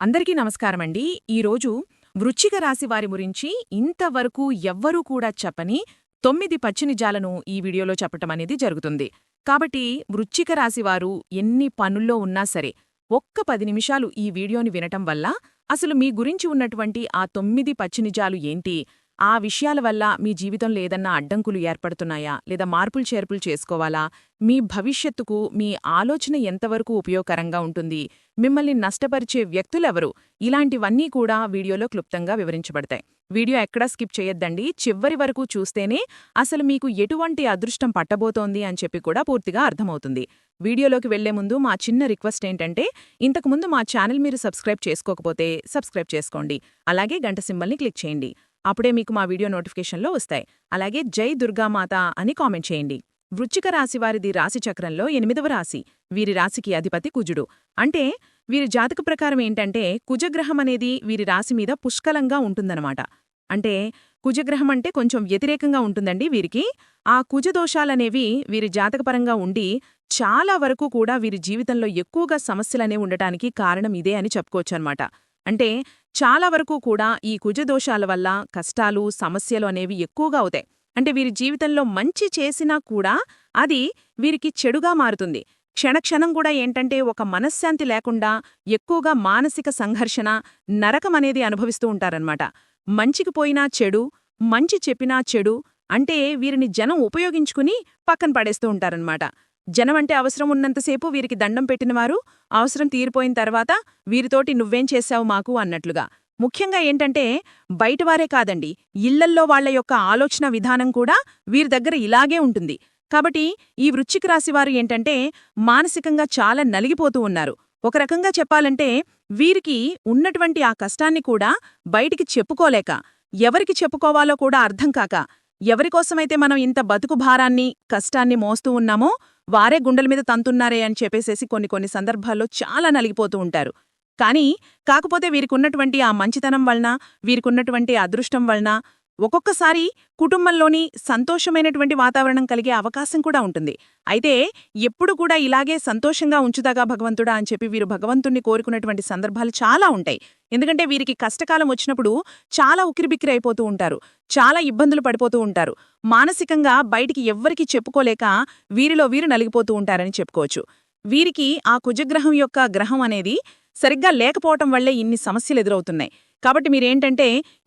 అందరికీ నమస్కారమండి. ఈరోజు వృచ్చిక రాశి వారి గురించి ఇంతవరకు ఎవ్వరూ కూడా చెప్పని తొమ్మిది పచ్చినిజాలను ఈ వీడియోలో చెప్పటం అనేది జరుగుతుంది. కాబట్టి వృచ్చిక రాశివారు ఎన్ని పనుల్లో ఉన్నా సరే ఒక్క పది నిమిషాలు ఈ వీడియోని వినటం వల్ల అసలు మీ గురించి ఉన్నటువంటి ఆ తొమ్మిది పచ్చినిజాలు ఏంటి? ఆ విషయాల వల్ల మీ జీవితంలో ఏదన్నా అడ్డంకులు ఏర్పడుతున్నాయా? లేదా మార్పులు చేర్పులు చేసుకోవాలా? మీ భవిష్యత్తుకు మీ ఆలోచన ఎంతవరకు ఉపయోగకరంగా ఉంటుంది? మిమ్మల్ని నష్టపరిచే వ్యక్తులెవరు? ఇలాంటివన్నీ కూడా వీడియోలో క్లుప్తంగా వివరించబడతాయి. వీడియో ఎక్కడా స్కిప్ చేయొద్దండి. చివరి వరకు చూస్తేనే అసలు మీకు ఎటువంటి అదృష్టం పట్టబోతోంది అని చెప్పి కూడా పూర్తిగా అర్థమవుతుంది. వీడియోలోకి వెళ్ళే ముందు మా చిన్న రిక్వెస్ట్ ఏంటంటే ఇంతకుముందు మా ఛానల్ మీరు సబ్స్క్రైబ్ చేసుకోకపోతే సబ్స్క్రైబ్ చేసుకోండి. అలాగే గంట సింబల్ని క్లిక్ చేయండి. అప్పుడే మీకు మా వీడియో నోటిఫికేషన్లో వస్తాయి. అలాగే జై దుర్గామాత అని కామెంట్ చేయండి. వృచ్చిక రాశివారిది రాశిచక్రంలో ఎనిమిదవ రాశి. వీరి రాశికి అధిపతి కుజుడు. అంటే వీరి జాతక ప్రకారం ఏంటంటే కుజగ్రహం అనేది వీరి రాశి మీద పుష్కలంగా ఉంటుందన్నమాట. అంటే కుజగ్రహం అంటే కొంచెం వ్యతిరేకంగా ఉంటుందండి వీరికి. ఆ కుజదోషాలనేవి వీరి జాతకపరంగా ఉండి చాలా వరకు కూడా వీరి జీవితంలో ఎక్కువగా సమస్యలనే ఉండటానికి కారణం ఇదే అని చెప్పుకోవచ్చనమాట అంటే చాలా వరకు కూడా ఈ కుజదోషాల వల్ల కష్టాలు సమస్యలు అనేవి ఎక్కువగా అవుతాయి. అంటే వీరి జీవితంలో మంచి చేసినా కూడా అది వీరికి చెడుగా మారుతుంది. క్షణక్షణం కూడా ఏంటంటే ఒక మనశ్శాంతి లేకుండా ఎక్కువగా మానసిక సంఘర్షణ నరకమనేది అనుభవిస్తూ ఉంటారన్నమాట. మంచికి పోయినా చెడు మంచి చెప్పినా చెడు అంటే వీరిని జనం ఉపయోగించుకుని పక్కన పడేస్తూ ఉంటారన్నమాట. జనమంటే అవసరం ఉన్నంతసేపు వీరికి దండం పెట్టినవారు అవసరం తీరిపోయిన తర్వాత వీరితోటి నువ్వేం చేశావు మాకు అన్నట్లుగా. ముఖ్యంగా ఏంటంటే బయటవారే కాదండి. ఇళ్ళల్లో వాళ్ళ యొక్క ఆలోచన విధానం కూడా వీరి దగ్గర ఇలాగే ఉంటుంది. కాబట్టి ఈ వృచ్చిక రాశివారు ఏంటంటే మానసికంగా చాలా నలిగిపోతూ ఉన్నారు. ఒక రకంగా చెప్పాలంటే వీరికి ఉన్నటువంటి ఆ కష్టాన్ని కూడా బయటికి చెప్పుకోలేక ఎవరికి చెప్పుకోవాలో కూడా అర్థం కాక ఎవరికోసమైతే మనం ఇంత బతుకు భారాన్ని కష్టాన్ని మోస్తూ ఉన్నామో వారే గుండెల మీద తంతున్నారే అని చెప్పేసేసి కొన్ని కొన్ని సందర్భాల్లో చాలా నలిగిపోతూ ఉంటారు. కానీ కాకపోతే వీరికున్నటువంటి ఆ మంచితనం వలన వీరికున్నటువంటి అదృష్టం వలన ఒక్కొక్కసారి కుటుంబంలోని సంతోషమైనటువంటి వాతావరణం కలిగే అవకాశం కూడా ఉంటుంది. అయితే ఎప్పుడు కూడా ఇలాగే సంతోషంగా ఉంచుదాగా భగవంతుడా అని చెప్పి వీరు భగవంతుణ్ణి కోరుకున్నటువంటి సందర్భాలు చాలా ఉంటాయి. ఎందుకంటే వీరికి కష్టకాలం వచ్చినప్పుడు చాలా ఉక్కిరిబిక్కిరి అయిపోతూ ఉంటారు. చాలా ఇబ్బందులు పడిపోతూ ఉంటారు. మానసికంగా బయటికి ఎవ్వరికీ చెప్పుకోలేక వీరిలో వీరు నలిగిపోతూ ఉంటారని చెప్పుకోవచ్చు. వీరికి ఆ కుజగ్రహం యొక్క గ్రహం అనేది సరిగ్గా లేకపోవటం వల్లే ఇన్ని సమస్యలు ఎదురవుతున్నాయి. కాబట్టి మీరేంటంటే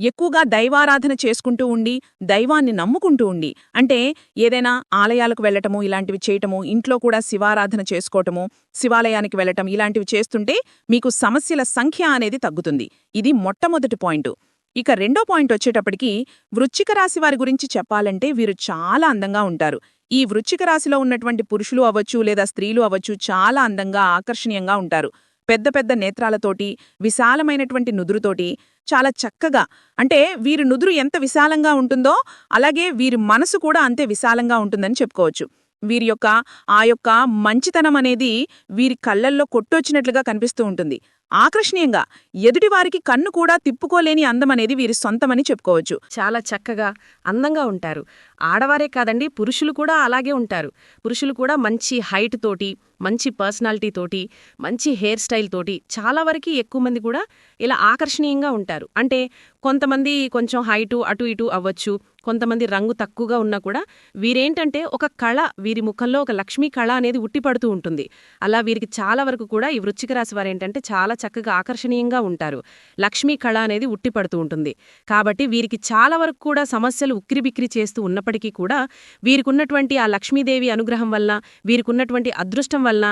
ఎక్కువగా దైవారాధన చేసుకుంటూ ఉండి దైవాన్ని నమ్ముకుంటూ ఉండి అంటే ఏదైనా ఆలయాలకు వెళ్ళటము ఇలాంటివి చేయటము ఇంట్లో కూడా శివారాధన చేసుకోవటము శివాలయానికి వెళ్ళటం ఇలాంటివి చేస్తుంటే మీకు సమస్యల సంఖ్య అనేది తగ్గుతుంది. ఇది మొట్టమొదటి పాయింట్. ఇక రెండో పాయింట్ వచ్చేటప్పటికి వృచ్చిక రాశి వారి గురించి చెప్పాలంటే వీరు చాలా అందంగా ఉంటారు. ఈ వృచ్చిక రాశిలో ఉన్నటువంటి పురుషులు అవ్వచ్చు లేదా స్త్రీలు అవ్వచ్చు చాలా అందంగా ఆకర్షణీయంగా ఉంటారు. పెద్ద పెద్ద నేత్రాలతోటి విశాలమైనటువంటి నుదురుతోటి చాలా చక్కగా అంటే వీరి నుదురు ఎంత విశాలంగా ఉంటుందో అలాగే వీరి మనసు కూడా అంతే విశాలంగా ఉంటుందని చెప్పుకోవచ్చు. వీరి యొక్క ఆ యొక్క మంచితనం అనేది వీరి కళ్ళల్లో కొట్టొచ్చినట్లుగా కనిపిస్తూ ఉంటుంది. ఆకర్షణీయంగా ఎదుటివారికి కన్ను కూడా తిప్పుకోలేని అందమనేది వీరి సొంతమని చెప్పుకోవచ్చు. చాలా చక్కగా అందంగా ఉంటారు. ఆడవారే కాదండి పురుషులు కూడా అలాగే ఉంటారు. పురుషులు కూడా మంచి హైట్ తోటి మంచి పర్సనాలిటీ తోటి మంచి హెయిర్ స్టైల్ తోటి చాలా వరకు ఎక్కువ మంది కూడా ఇలా ఆకర్షణీయంగా ఉంటారు. అంటే కొంతమంది కొంచెం హైటు అటు ఇటు అవ్వచ్చు కొంతమంది రంగు తక్కువగా ఉన్నా కూడా వీరేంటంటే ఒక కళ వీరి ముఖంలో ఒక లక్ష్మీ కళ అనేది ఉట్టిపడుతూ ఉంటుంది. అలా వీరికి చాలా వరకు కూడా ఈ వృచ్చిక రాశి వారేంటంటే చాలా చక్కగా ఆకర్షణీయంగా ఉంటారు. లక్ష్మీ కళ అనేది ఉట్టిపడుతూ ఉంటుంది. కాబట్టి వీరికి చాలా వరకు కూడా సమస్యలు ఉక్కిరిబిక్కిరి చేస్తూ ఉన్నప్పటికీ కూడా వీరికున్నటువంటి ఆ లక్ష్మీదేవి అనుగ్రహం వల్ల వీరికున్నటువంటి అదృష్టం వల్ల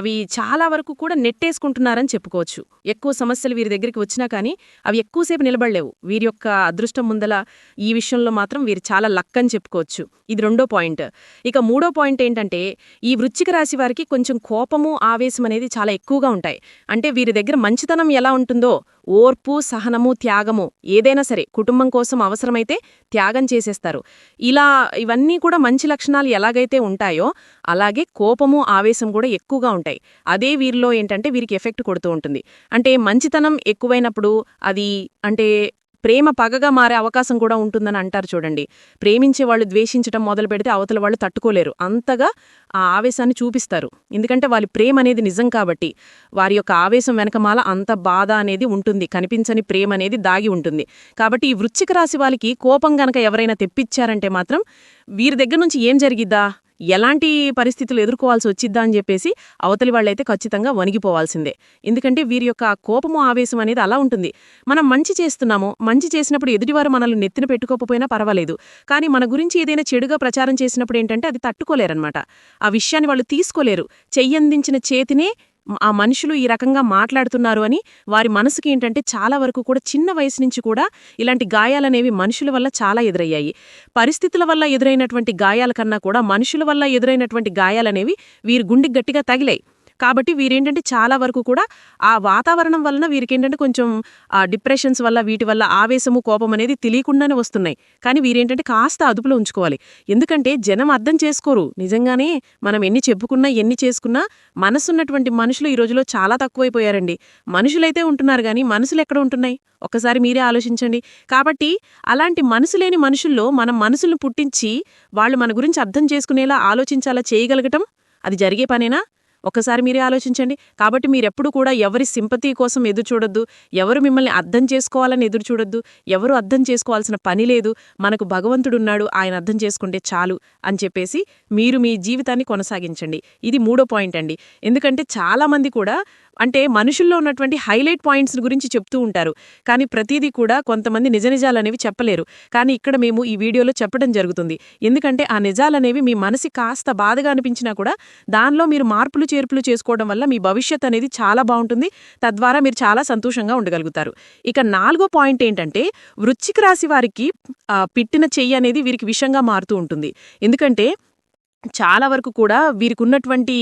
అవి చాలా వరకు కూడా నెట్టేసుకుంటున్నారని చెప్పుకోవచ్చు. ఎక్కువ సమస్యలు వీరి దగ్గరికి వచ్చినా కానీ అవి ఎక్కువసేపు నిలబడలేవు. వీరి యొక్క అదృష్టం ముందల ఈ విషయంలో మాత్రం వీరు చాలా లక్ అని చెప్పుకోవచ్చు. ఇది రెండో పాయింట్. ఇక మూడో పాయింట్ ఏంటంటే ఈ వృచ్చిక రాశి వారికి కొంచెం కోపము ఆవేశం అనేది చాలా ఎక్కువగా ఉంటాయి. అంటే వీరి దగ్గర మంచితనం ఎలా ఉంటుందో ఓర్పు సహనము త్యాగము ఏదైనా సరే కుటుంబం కోసం అవసరమైతే త్యాగం చేసేస్తారు. ఇలా ఇవన్నీ కూడా మంచి లక్షణాలు ఎలాగైతే ఉంటాయో అలాగే కోపము ఆవేశం కూడా ఎక్కువగా ఉంటాయి. అదే వీరిలో ఏంటంటే వీరికి ఎఫెక్ట్ కొడుతూ ఉంటుంది. అంటే మంచితనం ఎక్కువైనప్పుడు అది అంటే ప్రేమ పగగా మారే అవకాశం కూడా ఉంటుందని అంటారు చూడండి. ప్రేమించే వాళ్ళు ద్వేషించడం మొదలు పెడితే అవతల వాళ్ళు తట్టుకోలేరు. అంతగా ఆ ఆవేశాన్ని చూపిస్తారు. ఎందుకంటే వాళ్ళ ప్రేమ అనేది నిజం కాబట్టి వారి యొక్క ఆవేశం వెనకమాల అంత బాధ అనేది ఉంటుంది. కనిపించని ప్రేమ అనేది దాగి ఉంటుంది. కాబట్టి ఈ వృశ్చిక రాశి వాళ్ళకి కోపం గనక ఎవరైనా తెప్పించారంటే మాత్రం వీరి దగ్గర నుంచి ఏం జరిగిద్దా? ఎలాంటి పరిస్థితులు ఎదుర్కోవాల్సి వచ్చిద్దా అని చెప్పేసి అవతలి వాళ్ళైతే ఖచ్చితంగా వణిగిపోవాల్సిందే. ఎందుకంటే వీరి యొక్క కోపము ఆవేశం అనేది అలా ఉంటుంది. మనం మంచి చేస్తున్నాము మంచి చేసినప్పుడు ఎదుటివారు మనల్ని నెత్తిన పెట్టుకోకపోయినా పర్వాలేదు. కానీ మన గురించి ఏదైనా చెడుగా ప్రచారం చేసినప్పుడు ఏంటంటే అది తట్టుకోలేరనమాట ఆ విషయాన్ని వాళ్ళు తీసుకోలేరు. చెయ్యందించిన చేతినే ఆ మనుషులు ఈ రకంగా మాట్లాడుతున్నారు అని వారి మనసుకి ఏంటంటే చాలా వరకు కూడా చిన్న వయసు నుంచి కూడా ఇలాంటి గాయాలనేవి మనుషుల వల్ల చాలా ఎదురయ్యాయి. పరిస్థితుల వల్ల ఎదురైనటువంటి గాయాల కన్నా కూడా మనుషుల వల్ల ఎదురైనటువంటి గాయాలనేవి వీరి గుండె గట్టిగా తగిలాయి. కాబట్టి వీరేంటంటే చాలా వరకు కూడా ఆ వాతావరణం వలన వీరికేంటంటే కొంచెం ఆ డిప్రెషన్స్ వల్ల వీటి వల్ల ఆవేశము కోపం అనేది తెలియకుండానే వస్తున్నాయి. కానీ వీరేంటంటే కాస్త అదుపులో ఉంచుకోవాలి. ఎందుకంటే జనం అర్థం చేసుకోరు. నిజంగానే మనం ఎన్ని చెప్పుకున్నా ఎన్ని చేసుకున్నా మనసున్నటువంటి మనుషులు ఈ రోజులో చాలా తక్కువైపోయారండి. మనుషులైతే ఉంటున్నారు కానీ మనసులు ఎక్కడ ఉంటున్నాయి? ఒక్కసారి మీరే ఆలోచించండి. కాబట్టి అలాంటి మనసు లేని మనుషుల్లో మనం మనసులను పుట్టించి వాళ్ళు మన గురించి అర్థం చేసుకునేలా ఆలోచించాలా చేయగలగటం? అది జరిగే పనేనా? ఒక్కసారి మీరే ఆలోచించండి. కాబట్టి మీరెప్పుడు కూడా ఎవరి సింపతి కోసం ఎదురు చూడొద్దు ఎవరు మిమ్మల్ని అర్థం చేసుకోవాలని ఎదురు చూడొద్దు ఎవరు అర్థం చేసుకోవాల్సిన పని లేదు. మనకు భగవంతుడున్నాడు. ఆయన అర్థం చేసుకుంటే చాలు అని చెప్పేసి మీరు మీ జీవితాన్ని కొనసాగించండి. ఇది మూడో పాయింట్ అండి. ఎందుకంటే చాలా మంది కూడా అంటే మనుషుల్లో ఉన్నటువంటి హైలైట్ పాయింట్స్ గురించి చెప్తూ ఉంటారు. కానీ ప్రతిదీ కూడా కొంతమంది నిజ నిజాలనేవి చెప్పలేరు. కానీ ఇక్కడ మేము ఈ వీడియోలో చెప్పడం జరుగుతుంది. ఎందుకంటే ఆ నిజాలనేవి మీ మనసు కాస్త బాధగా అనిపించినా కూడా దానిలో మీరు మార్పులు చేర్పులు చేసుకోవడం వల్ల మీ భవిష్యత్ అనేది చాలా బాగుంటుంది. తద్వారా మీరు చాలా సంతోషంగా ఉండగలుగుతారు. ఇక నాలుగో పాయింట్ ఏంటంటే వృశ్చిక రాశి వారికి పిట్టిన చెయ్యి అనేది వీరికి విషంగా మారుతూ ఉంటుంది. ఎందుకంటే చాలా వరకు కూడా వీరికి ఉన్నటువంటి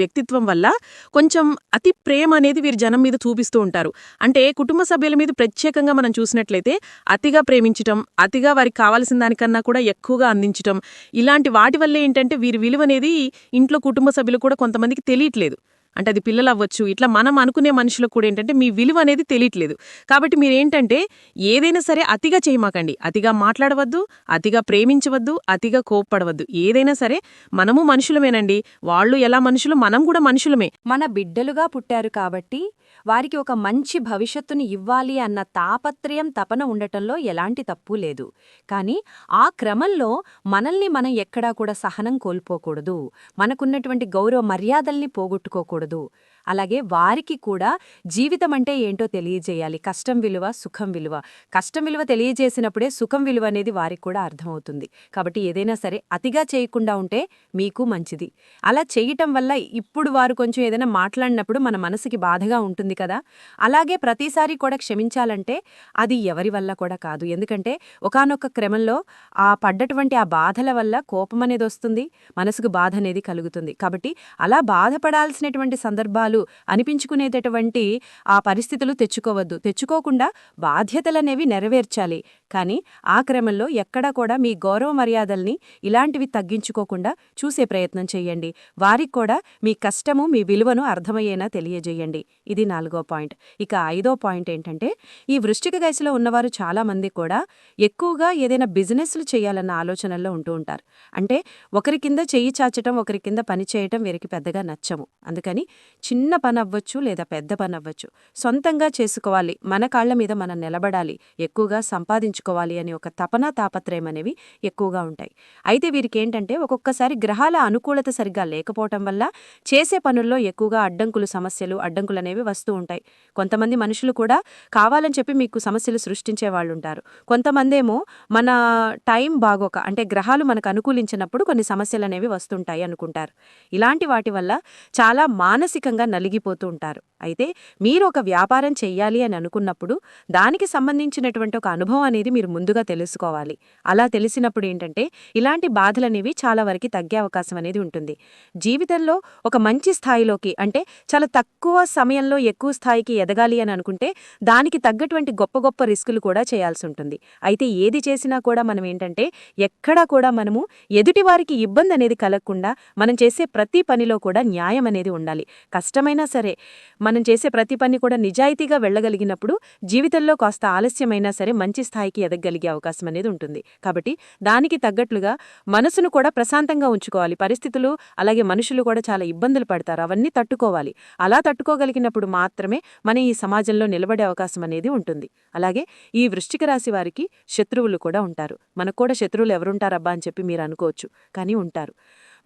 వ్యక్తిత్వం వల్ల కొంచెం అతి ప్రేమ అనేది వీరి జనం మీద చూపిస్తూ ఉంటారు. అంటే కుటుంబ సభ్యుల మీద ప్రత్యేకంగా మనం చూసినట్లయితే అతిగా ప్రేమించటం అతిగా వారికి కావాల్సిన దానికన్నా కూడా ఎక్కువగా అందించటం ఇలాంటి వాటి వల్ల ఏంటంటే వీరి విలువ అనేది ఇంట్లో కుటుంబ సభ్యులు కూడా కొంతమందికి తెలియట్లేదు. అంటే అది పిల్లలు అవ్వచ్చు ఇట్లా మనం అనుకునే మనుషులకు కూడా ఏంటంటే మీ విలువ అనేది తెలియట్లేదు. కాబట్టి మీరేంటంటే ఏదైనా సరే అతిగా చేయమాకండి. అతిగా మాట్లాడవద్దు అతిగా ప్రేమించవద్దు అతిగా కోప్పడవద్దు. ఏదైనా సరే మనము మనుషులమేనండి. వాళ్ళు ఎలా మనుషులు? మనం కూడా మనుషులమే. మన బిడ్డలుగా పుట్టారు కాబట్టి వారికి ఒక మంచి భవిష్యత్తుని ఇవ్వాలి అన్న తాపత్రయం తపన ఉండటంలో ఎలాంటి తప్పు లేదు. కానీ ఆ క్రమంలో మనల్ని మనం ఎక్కడా కూడా సహనం కోల్పోకూడదు. మనకున్నటువంటి గౌరవ మర్యాదల్ని పోగొట్టుకోకూడదు. అలాగే వారికి కూడా జీవితం అంటే ఏంటో తెలియజేయాలి. కష్టం విలువ సుఖం విలువ. కష్టం విలువ తెలియజేసినప్పుడే సుఖం విలువ అనేది వారికి కూడా అర్థమవుతుంది. కాబట్టి ఏదైనా సరే అతిగా చేయకుండా ఉంటే మీకు మంచిది. అలా చేయటం వల్ల ఇప్పుడు వారు కొంచెం ఏదైనా మాట్లాడినప్పుడు మన మనసుకి బాధగా ఉంటుంది కదా. అలాగే ప్రతిసారి కూడా క్షమించాలంటే అది ఎవరి వల్ల కూడా కాదు. ఎందుకంటే ఒకనొక క్రమంలో ఆ పడ్డటువంటి ఆ బాధల వల్ల కోపం అనేది వస్తుంది మనసుకు బాధ అనేది కలుగుతుంది. కాబట్టి అలా బాధపడాల్సినటువంటి సందర్భాలు అనిపించుకునేటటువంటి ఆ పరిస్థితులు తెచ్చుకోవద్దు. తెచ్చుకోకుండా బాధ్యతలనేవి నెరవేర్చాలి. కానీ ఆ క్రమంలో ఎక్కడా కూడా మీ గౌరవ మర్యాదల్ని ఇలాంటివి తగ్గించుకోకుండా చూసే ప్రయత్నం చేయండి. వారికి కూడా మీ కష్టము మీ విలువను అర్థమయ్యేనా తెలియజేయండి. ఇది నాలుగో పాయింట్. ఇక ఐదో పాయింట్ ఏంటంటే ఈ వృష్టిక గైసులో ఉన్నవారు చాలామంది కూడా ఎక్కువగా ఏదైనా బిజినెస్లు చేయాలన్న ఆలోచనల్లో ఉంటూ ఉంటారు. అంటే ఒకరి కింద చెయ్యి చాచటం ఒకరి కింద పని చేయటం వీరికి పెద్దగా నచ్చము అందుకని చిన్న పని అవ్వచ్చు లేదా పెద్ద పని అవ్వచ్చు సొంతంగా చేసుకోవాలి మన కాళ్ళ మీద మనం నిలబడాలి ఎక్కువగా సంపాదించుకోవాలి అని ఒక తపన తాపత్రయం అనేవి ఎక్కువగా ఉంటాయి. అయితే వీరికి ఏంటంటే ఒక్కొక్కసారి గ్రహాల అనుకూలత సరిగ్గా లేకపోవటం వల్ల చేసే పనుల్లో ఎక్కువగా అడ్డంకులు సమస్యలు అడ్డంకులు అనేవి వస్తూ ఉంటాయి. కొంతమంది మనుషులు కూడా కావాలని చెప్పి మీకు సమస్యలు సృష్టించే వాళ్ళు ఉంటారు కొంతమందేమో మన టైం బాగోక అంటే గ్రహాలు మనకు అనుకూలించినప్పుడు కొన్ని సమస్యలు అనేవి వస్తుంటాయి అనుకుంటారు. ఇలాంటి వాటి వల్ల చాలా మానసికంగా నలిగిపోతూ ఉంటారు అయితే మీరు ఒక వ్యాపారం చెయ్యాలి అని అనుకున్నప్పుడు దానికి సంబంధించినటువంటి ఒక అనుభవం అనేది మీరు ముందుగా తెలుసుకోవాలి. అలా తెలిసినప్పుడు ఏంటంటే ఇలాంటి బాధలనేవి చాలా వరకు తగ్గే అవకాశం అనేది ఉంటుంది. జీవితంలో ఒక మంచి స్థాయిలోకి అంటే చాలా తక్కువ సమయంలో ఎక్కువ స్థాయికి ఎదగాలి అని అనుకుంటే దానికి తగ్గటువంటి గొప్ప గొప్ప రిస్కులు కూడా చేయాల్సి ఉంటుంది. అయితే ఏది చేసినా కూడా మనం ఏంటంటే ఎక్కడా కూడా మనము ఎదుటి వారికి ఇబ్బంది అనేది కలగకుండా మనం చేసే ప్రతి పనిలో కూడా న్యాయం అనేది ఉండాలి. కష్టం కష్టమైనా సరే మనం చేసే ప్రతి పని కూడా నిజాయితీగా వెళ్ళగలిగినప్పుడు జీవితంలో కాస్త ఆలస్యమైనా సరే మంచి స్థాయికి ఎదగగలిగే అవకాశం అనేది ఉంటుంది. కాబట్టి దానికి తగ్గట్లుగా మనసును కూడా ప్రశాంతంగా ఉంచుకోవాలి. పరిస్థితులు అలాగే మనుషులు కూడా చాలా ఇబ్బందులు పడతారు. అవన్నీ తట్టుకోవాలి. అలా తట్టుకోగలిగినప్పుడు మాత్రమే మన ఈ సమాజంలో నిలబడే అవకాశం అనేది ఉంటుంది. అలాగే ఈ వృశ్చిక రాశి వారికి శత్రువులు కూడా ఉంటారు. మనకు కూడా శత్రువులు ఎవరుంటారబ్బా అని చెప్పి మీరు అనుకోవచ్చు. కానీ ఉంటారు.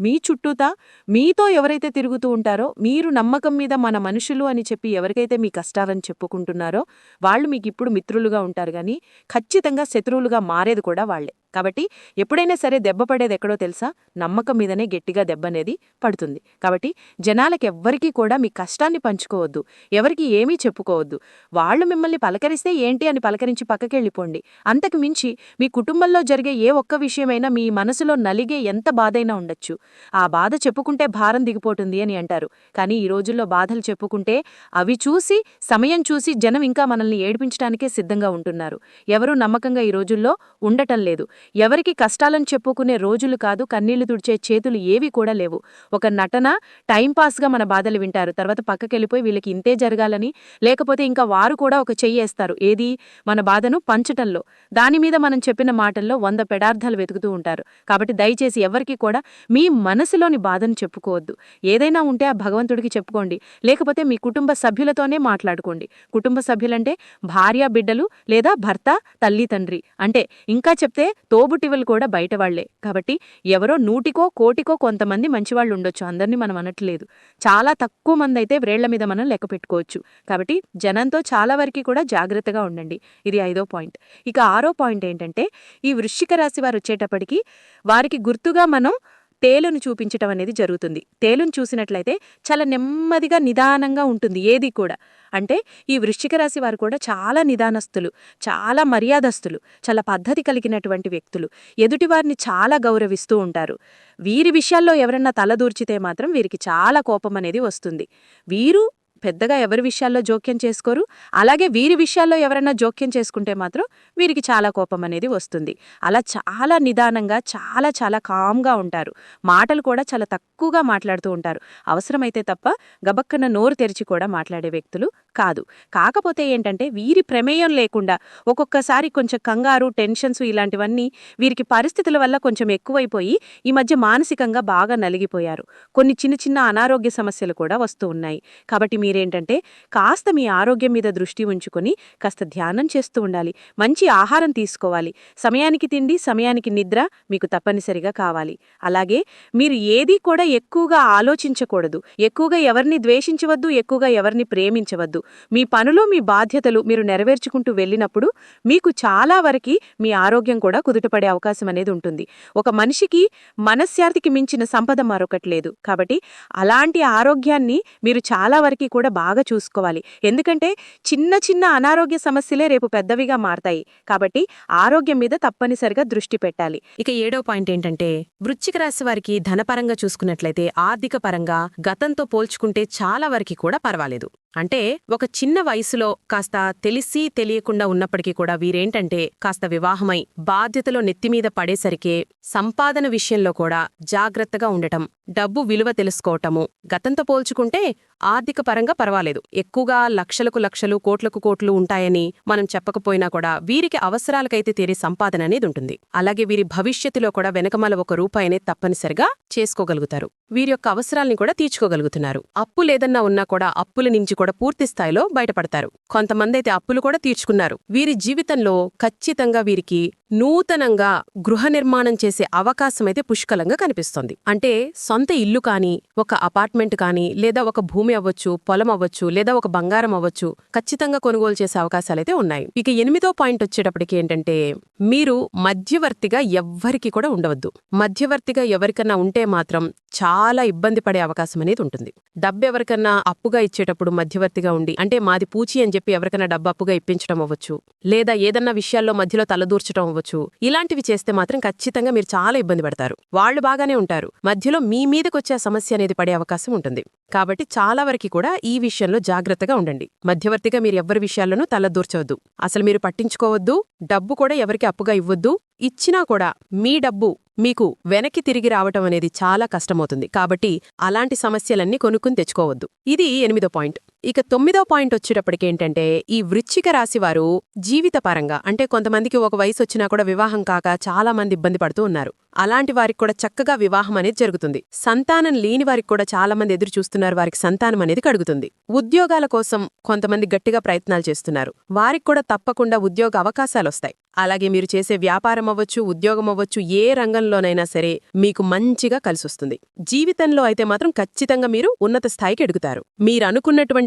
మీ చుట్టూతా మీతో ఎవరైతే తిరుగుతూ ఉంటారో మీరు నమ్మకం మీద మన మనుషులు అని చెప్పి ఎవరికైతే మీ కష్టాలని చెప్పుకుంటున్నారో వాళ్ళు మీకు ఇప్పుడు మిత్రులుగా ఉంటారు గాని ఖచ్చితంగా శత్రువులుగా మారేది కూడా వాళ్ళే కాబట్టి ఎప్పుడైనా సరే దెబ్బ పడేది ఎక్కడో తెలుసా? నమ్మకం మీదనే గట్టిగా దెబ్బ అనేది పడుతుంది. కాబట్టి జనాలకి ఎవ్వరికీ కూడా మీ కష్టాన్ని పంచుకోవద్దు. ఎవరికి ఏమీ చెప్పుకోవద్దు. వాళ్ళు మిమ్మల్ని పలకరిస్తే ఏంటి అని పలకరించి పక్కకెళ్ళిపోండి. అంతకు మించి మీ కుటుంబంలో జరిగే ఏ ఒక్క విషయమైనా మీ మనసులో నలిగే ఎంత బాధైనా ఉండొచ్చు. ఆ బాధ చెప్పుకుంటే భారం దిగిపోతుంది అని అంటారు. కానీ ఈ రోజుల్లో బాధలు చెప్పుకుంటే అవి చూసి సమయం చూసి జనం ఇంకా మనల్ని ఏడిపించడానికే సిద్ధంగా ఉంటున్నారు. ఎవరూ నమ్మకంగా ఈ రోజుల్లో ఉండటం లేదు. ఎవరికి కష్టాలను చెప్పుకునే రోజులు కాదు కన్నీళ్ళు తుడిచే చేతులు ఏవి కూడా లేవు. ఒక నటన టైంపాస్గా మన బాధలు వింటారు. తర్వాత పక్కకెళ్ళిపోయి వీళ్ళకి ఇంతే జరగాలని లేకపోతే ఇంకా వారు కూడా ఒక చెయ్యేస్తారు ఏది? మన బాధను పంచటంలో. దాని మీద మనం చెప్పిన మాటల్లో వంద పెడార్థాలు వెతుకుతూ ఉంటారు. కాబట్టి దయచేసి ఎవరికి కూడా మీ మనసులోని బాధను చెప్పుకోవద్దు. ఏదైనా ఉంటే ఆ భగవంతుడికి చెప్పుకోండి. లేకపోతే మీ కుటుంబ సభ్యులతోనే మాట్లాడుకోండి. కుటుంబ సభ్యులంటే భార్య బిడ్డలు లేదా భర్త తల్లి తండ్రి. అంటే ఇంకా చెప్తే తోబుటివలు కూడా బయటవాళ్ళే. కాబట్టి ఎవరో నూటికో కోటికో కొంతమంది మంచివాళ్ళు ఉండొచ్చు. అందరినీ మనం అనట్లేదు. చాలా తక్కువ మంది అయితే వ్రేళ్ళ మీద మనం లెక్క పెట్టుకోవచ్చు. కాబట్టి జనంతో చాలా వరకు కూడా జాగ్రత్తగా ఉండండి. ఇది ఐదో పాయింట్. ఇక ఆరో పాయింట్ ఏంటంటే ఈ వృశ్చిక రాశి వారు వచ్చేటప్పటికి వారికి గుర్తుగా మనం తేలును చూపించటం అనేది జరుగుతుంది. తేలును చూసినట్లయితే చాలా నెమ్మదిగా నిదానంగా ఉంటుంది ఏది కూడా. అంటే ఈ వృశ్చిక రాశి వారు కూడా చాలా నిదానస్తులు చాలా మర్యాదస్తులు చాలా పద్ధతి కలిగినటువంటి వ్యక్తులు. ఎదుటివారిని చాలా గౌరవిస్తూ ఉంటారు. వీరి విషయాల్లో ఎవరన్నా తలదూర్చితే మాత్రం వీరికి చాలా కోపం అనేది వస్తుంది. వీరు పెద్దగా ఎవరి విషయాల్లో జోక్యం చేసుకోరు. అలాగే వీరి విషయాల్లో ఎవరైనా జోక్యం చేసుకుంటే మాత్రం వీరికి చాలా కోపం అనేది వస్తుంది. అలా చాలా నిదానంగా చాలా చాలా కామ్గా ఉంటారు. మాటలు కూడా చాలా తక్కువగా మాట్లాడుతూ ఉంటారు. అవసరమైతే తప్ప గబక్కన నోరు తెరిచి కూడా మాట్లాడే వ్యక్తులు కాదు. కాకపోతే ఏంటంటే వీరి ప్రమేయం లేకుండా ఒక్కొక్కసారి కొంచెం కంగారు టెన్షన్స్ ఇలాంటివన్నీ వీరికి పరిస్థితుల వల్ల కొంచెం ఎక్కువైపోయి ఈ మధ్య మానసికంగా బాగా నలిగిపోయారు. కొన్ని చిన్న చిన్న అనారోగ్య సమస్యలు కూడా వస్తూ ఉన్నాయి. కాబట్టి మీరేంటంటే కాస్త మీ ఆరోగ్యం మీద దృష్టి ఉంచుకొని కాస్త ధ్యానం చేస్తూ ఉండాలి. మంచి ఆహారం తీసుకోవాలి. సమయానికి తిండి సమయానికి నిద్ర మీకు తప్పనిసరిగా కావాలి. అలాగే మీరు ఏదీ కూడా ఎక్కువగా ఆలోచించకూడదు. ఎక్కువగా ఎవరిని ద్వేషించవద్దు ఎక్కువగా ఎవరిని ప్రేమించవద్దు. మీ పనులు మీ బాధ్యతలు మీరు నెరవేర్చుకుంటూ వెళ్ళినప్పుడు మీకు చాలా వరకు మీ ఆరోగ్యం కూడా కుదుటపడే అవకాశం అనేది ఉంటుంది. ఒక మనిషికి మనశ్శాంతికి మించిన సంపద మరొకటి లేదు. కాబట్టి అలాంటి ఆరోగ్యాన్ని మీరు చాలా వరకు కూడా బాగా చూసుకోవాలి. ఎందుకంటే చిన్న చిన్న అనారోగ్య సమస్యలే రేపు పెద్దవిగా మారతాయి. కాబట్టి ఆరోగ్యం మీద తప్పనిసరిగా దృష్టి పెట్టాలి. ఇక ఏడో పాయింట్ ఏంటంటే వృశ్చిక రాశి వారికి ధనపరంగా చూసుకున్నట్లయితే ఆర్థిక పరంగా గతంతో పోల్చుకుంటే చాలా వరకు కూడా పర్వాలేదు. అంటే ఒక చిన్న వయసులో కాస్త తెలిసి తెలియకుండా ఉన్నప్పటికీ కూడా వీరేంటంటే కాస్త వివాహమై బాధ్యతలో నెత్తిమీద పడేసరికే సంపాదన విషయంలో కూడా జాగ్రత్తగా ఉండటం డబ్బు విలువ తెలుసుకోవటము గతంతో పోల్చుకుంటే ఆర్థిక పరంగా పర్వాలేదు. ఎక్కువగా లక్షలకు లక్షలు కోట్లకు కోట్లు ఉంటాయని మనం చెప్పకపోయినా కూడా వీరికి అవసరాలకైతే తీరే సంపాదన అనేది ఉంటుంది. అలాగే వీరి భవిష్యత్తులో కూడా వెనకమల ఒక రూపాయినే తప్పనిసరిగా చేసుకోగలుగుతారు. వీరి యొక్క అవసరాల్ని కూడా తీర్చుకోగలుగుతున్నారు. అప్పు లేదన్నా ఉన్నా కూడా అప్పుల నుంచి కూడా పూర్తి స్థాయిలో బయటపడతారు. కొంతమంది అయితే అప్పులు కూడా తీర్చుకున్నారు. వీరి జీవితంలో ఖచ్చితంగా వీరికి నూతనంగా గృహ నిర్మాణం చేసే అవకాశమైతే పుష్కలంగా కనిపిస్తోంది. అంటే సొంత ఇల్లు కానీ ఒక అపార్ట్మెంట్ కానీ లేదా ఒక భూమి అవ్వచ్చు పొలం అవ్వచ్చు లేదా ఒక బంగారం అవ్వచ్చు ఖచ్చితంగా కొనుగోలు చేసే అవకాశాలైతే ఉన్నాయి. ఇక ఎనిమిదో పాయింట్ వచ్చేటప్పటికి ఏంటంటే మీరు మధ్యవర్తిగా ఎవ్వరికి కూడా ఉండవద్దు. మధ్యవర్తిగా ఎవరికన్నా ఉంటే మాత్రం చాలా ఇబ్బంది పడే అవకాశం అనేది ఉంటుంది. డబ్బు ఎవరికన్నా అప్పుగా ఇచ్చేటప్పుడు మధ్యవర్తిగా ఉండి అంటే మాది పూచి అని చెప్పి ఎవరికైనా డబ్బు అప్పుగా ఇప్పించడం అవ్వచ్చు లేదా ఏదన్నా విషయాల్లో మధ్యలో తలదూర్చడం అవ్వచ్చు ఇలాంటివి చేస్తే మాత్రం ఖచ్చితంగా మీరు చాలా ఇబ్బంది పడతారు. వాళ్ళు బాగానే ఉంటారు. మధ్యలో మీ మీదకొచ్చే సమస్య అనేది పడే అవకాశం ఉంటుంది. కాబట్టి చాలా వరకు కూడా ఈ విషయంలో జాగ్రత్తగా ఉండండి. మధ్యవర్తిగా మీరు ఎవ్వరి విషయాల్లోనూ తలదూర్చవద్దు. అసలు మీరు పట్టించుకోవద్దు డబ్బు కూడా ఎవరికి అప్పుగా ఇవ్వద్దు ఇచ్చినా కూడా మీ డబ్బు మీకు వెనక్కి తిరిగి రావటం అనేది చాలా కష్టమవుతుంది. కాబట్టి అలాంటి సమస్యలన్నీ కొనుక్కుని తెచ్చుకోవద్దు. ఇది ఎనిమిదో పాయింట్. ఇక తొమ్మిదో పాయింట్ వచ్చేటప్పటికేంటంటే ఈ వృచ్చిక రాశి వారు జీవితపరంగా అంటే కొంతమందికి ఒక వయసు వచ్చినా కూడా వివాహం కాక చాలా మంది ఇబ్బంది పడుతూ ఉన్నారు. అలాంటి వారికి కూడా చక్కగా వివాహం అనేది జరుగుతుంది. సంతానం లేని వారికి కూడా చాలా మంది ఎదురు చూస్తున్నారు. వారికి సంతానం అనేది కడుగుతుంది. ఉద్యోగాల కోసం కొంతమంది గట్టిగా ప్రయత్నాలు చేస్తున్నారు. వారికి కూడా తప్పకుండా ఉద్యోగ అవకాశాలొస్తాయి అలాగే మీరు చేసే వ్యాపారం అవ్వచ్చు ఉద్యోగం అవ్వచ్చు ఏ రంగంలోనైనా సరే మీకు మంచిగా కలిసొస్తుంది. జీవితంలో అయితే మాత్రం ఖచ్చితంగా మీరు ఉన్నత స్థాయికి ఎడుగుతారు మీరు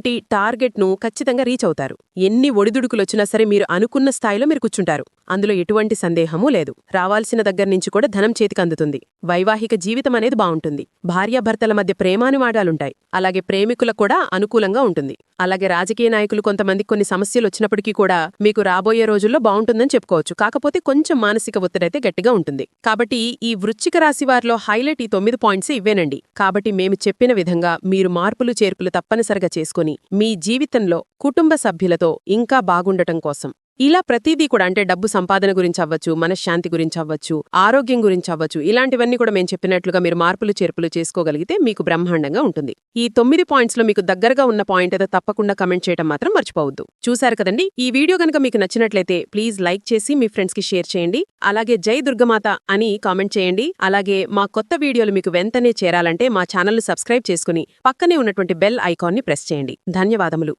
అనుకున్నటువంటి టార్గెట్ను ఖచ్చితంగా రీచ్ అవుతారు. ఎన్ని ఒడిదుడుకులొచ్చినా సరే మీరు అనుకున్న స్థాయిలో మీరు కూర్చుంటారు. అందులో ఎటువంటి సందేహమూ లేదు. రావాల్సిన దగ్గర నుంచి కూడా ధనం చేతికి అందుతుంది. వైవాహిక జీవితం అనేది బావుంటుంది. భార్యాభర్తల మధ్య ప్రేమానువాడాలుంటాయి అలాగే ప్రేమికులకు కూడా అనుకూలంగా ఉంటుంది. అలాగే రాజకీయ నాయకులు కొంతమంది కొన్ని సమస్యలు వచ్చినప్పటికీ కూడా మీకు రాబోయే రోజుల్లో బాగుంటుందని చెప్పుకోవచ్చు. కాకపోతే కొంచెం మానసిక ఒత్తిడైతే గట్టిగా ఉంటుంది. కాబట్టి ఈ వృశ్చిక రాశి వారిలో హైలైట్ ఈ తొమ్మిది పాయింట్స్ ఇవ్వేనండి. కాబట్టి మేము చెప్పిన విధంగా మీరు మార్పులు చేర్పులు తప్పనిసరిగా చేసుకుని మీ జీవితంలో కుటుంబ సభ్యులతో ఇంకా బాగుండటం కోసం ఇలా ప్రతిదీ కూడా అంటే డబ్బు సంపాదన గురించి అవ్వచ్చు మనశ్శాంతి గురించి అవ్వచ్చు ఆరోగ్యం గురించి అవ్వచ్చు ఇలాంటివన్నీ కూడా మేము చెప్పినట్లుగా మీరు మార్పులు చేర్పులు చేసుకోగలిగితే మీకు బ్రహ్మాండంగా ఉంటుంది. ఈ తొమ్మిది పాయింట్స్లో మీకు దగ్గరగా ఉన్న పాయింట్ అయితే తప్పకుండా కమెంట్ చేయడం మాత్రం మర్చిపోవద్దు. చూశారు కదండి? ఈ వీడియో గనక మీకు నచ్చినట్లయితే ప్లీజ్ లైక్ చేసి మీ ఫ్రెండ్స్కి షేర్ చేయండి. అలాగే జై దుర్గమాత అని కామెంట్ చేయండి. అలాగే మా కొత్త వీడియోలు మీకు వెంటనే చేరాలంటే మా ఛానల్ సబ్స్క్రైబ్ చేసుకుని పక్కనే ఉన్నటువంటి బెల్ ఐకాన్ని ప్రెస్ చేయండి. ధన్యవాదములు.